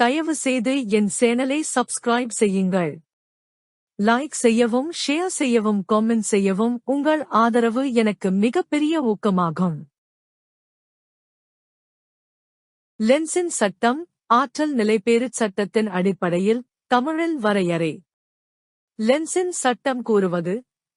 தயவு செய்து என் சேனலை சப்ஸ்கிரைப் செய்யுங்கள். லைக் செய்யவும் ஷேர் செய்யவும் காமெண்ட் செய்யவும் உங்கள் ஆதரவு எனக்கு மிகப்பெரிய ஊக்கமாகும். லென்ஸின் சட்டம் ஆற்றல் நிலைபேறுச் சட்டத்தின் அடிப்படையில் தமிழில் வரையறை. லென்ஸின் சட்டம் கூறுவது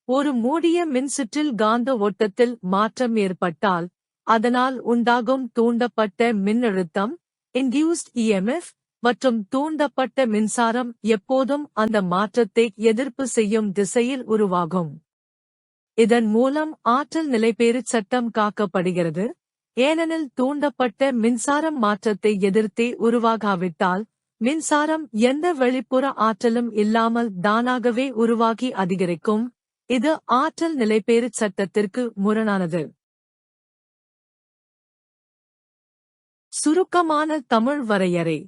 ஒரு மூடிய மின்சுற்றில் காந்த ஓட்டத்தில் மாற்றம் ஏற்பட்டால் அதனால் உண்டாகும் தூண்டப்பட்ட மின்னழுத்தம் இன்டியூஸ்ட் இஎம்எஃப் மற்றும் தூண்டப்பட்ட மின்சாரம் எப்போதும் அந்த மாற்றத்தை எதிர்ப்பு செய்யும் திசையில் உருவாகும். இதன் மூலம் ஆற்றல் நிலைபேறு சட்டம் காக்கப்படுகிறது. ஏனெனில் தூண்டப்பட்ட மின்சாரம் மாற்றத்தை எதிர்த்தே உருவாகாவிட்டால் மின்சாரம் எந்த வெளிப்புற ஆற்றலும் இல்லாமல் தானாகவே உருவாகி அதிகரிக்கும். இது ஆற்றல் நிலைபேறு சட்டத்திற்கு முரணானது. சுருக்கமான தமிழ் வரையறை.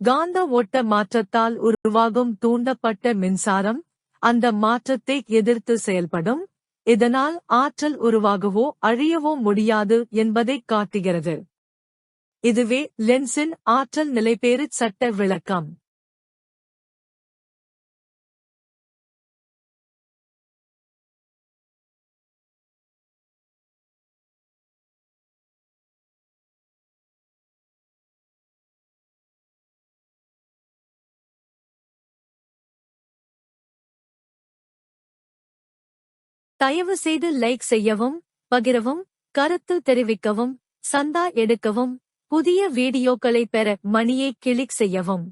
காந்த ஓட்ட மாற்றத்தால் உருவாகும் தூண்டப்பட்ட மின்சாரம் அந்த மாற்றத்தை எதிர்த்து செயல்படும். இதனால் ஆற்றல் உருவாகவோ அழியவோ முடியாது என்பதை காட்டுகிறது. இதுவே லென்ஸின் ஆற்றல் நிலைபேறு சட்ட விளக்கம். தயவு செய்து லைக் செய்யவும் பகிரவும் கருத்து தெரிவிக்கவும் சந்தா எடுக்கவும் புதிய வீடியோக்களை பெற மணியை கிளிக் செய்யவும்.